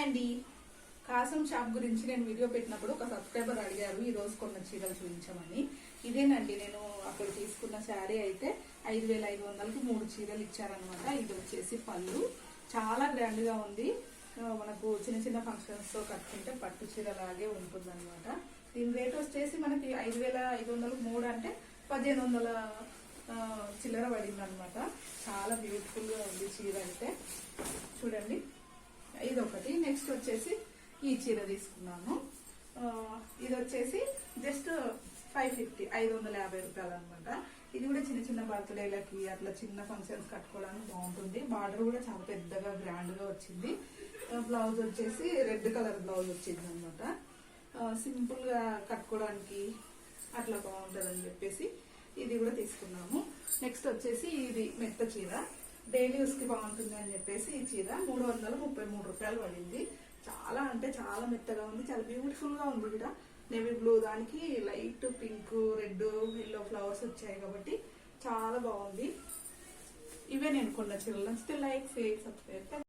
Hi అండి కాసం shop గురించి నేను వీడియో పెట్టినప్పుడు ఒక సబ్స్క్రైబర్ అడిగారు ఈ రోజు కొన్న చీరలు చూపించమని. ఇదేనండి నేను అక్కడ తీసుకున్న శారీ అయితే ఐదు వేల ఐదు వందలకి మూడు చీరలు ఇచ్చారనమాట ఇది వచ్చేసి పళ్ళు. చాలా గ్రాండ్గా ఉంది మనకు చిన్న చిన్న ఫంక్షన్స్తో కట్టుకుంటే పట్టు చీర లాగే ఉంటుంది అనమాట దీని రేట్ వచ్చేసి మనకి ఐదు వేల ఐదు వందలకు మూడు అంటే పదిహేను వందల చిల్లర పడింది అనమాట చాలా బ్యూటిఫుల్గా ఉంది చీర అయితే. చూడండి. ఇది ఒకటి నెక్స్ట్ వచ్చేసి ఈ చీర తీసుకున్నాను. ఇది వచ్చేసి జస్ట్ ఫైవ్ ఫిఫ్టీ ఐదు వందల యాభై రూపాయలు అనమాట ఇది కూడా చిన్న చిన్న బర్త్డేలకి అట్లా చిన్న ఫంక్షన్స్ కట్టుకోవడానికి బాగుంటుంది. బార్డర్ కూడా చాలా పెద్దగా గ్రాండ్గా వచ్చింది. బ్లౌజ్ వచ్చేసి రెడ్ కలర్ బ్లౌజ్ వచ్చింది అనమాట సింపుల్గా కట్టుకోవడానికి అట్లా బాగుంటుంది అని చెప్పేసి ఇది కూడా తీసుకున్నాము. నెక్స్ట్ వచ్చేసి ఇది మెత్త చీర. డైలీ యూస్ బాగుంటుంది అని చెప్పేసి ఈ చీర మూడు వందల ముప్పై మూడు రూపాయలు పడింది. చాలా అంటే చాలా మెత్తగా ఉంది చాలా బ్యూటిఫుల్గా ఉంది కూడా. నేవీ బ్లూ దానికి light pink red yellow flowers వచ్చాయి కాబట్టి చాలా బాగుంది. ఇవే నేను కొన్న చీరలు. నచ్చితే లైక్ షేర్ సబ్స్క్రైబ్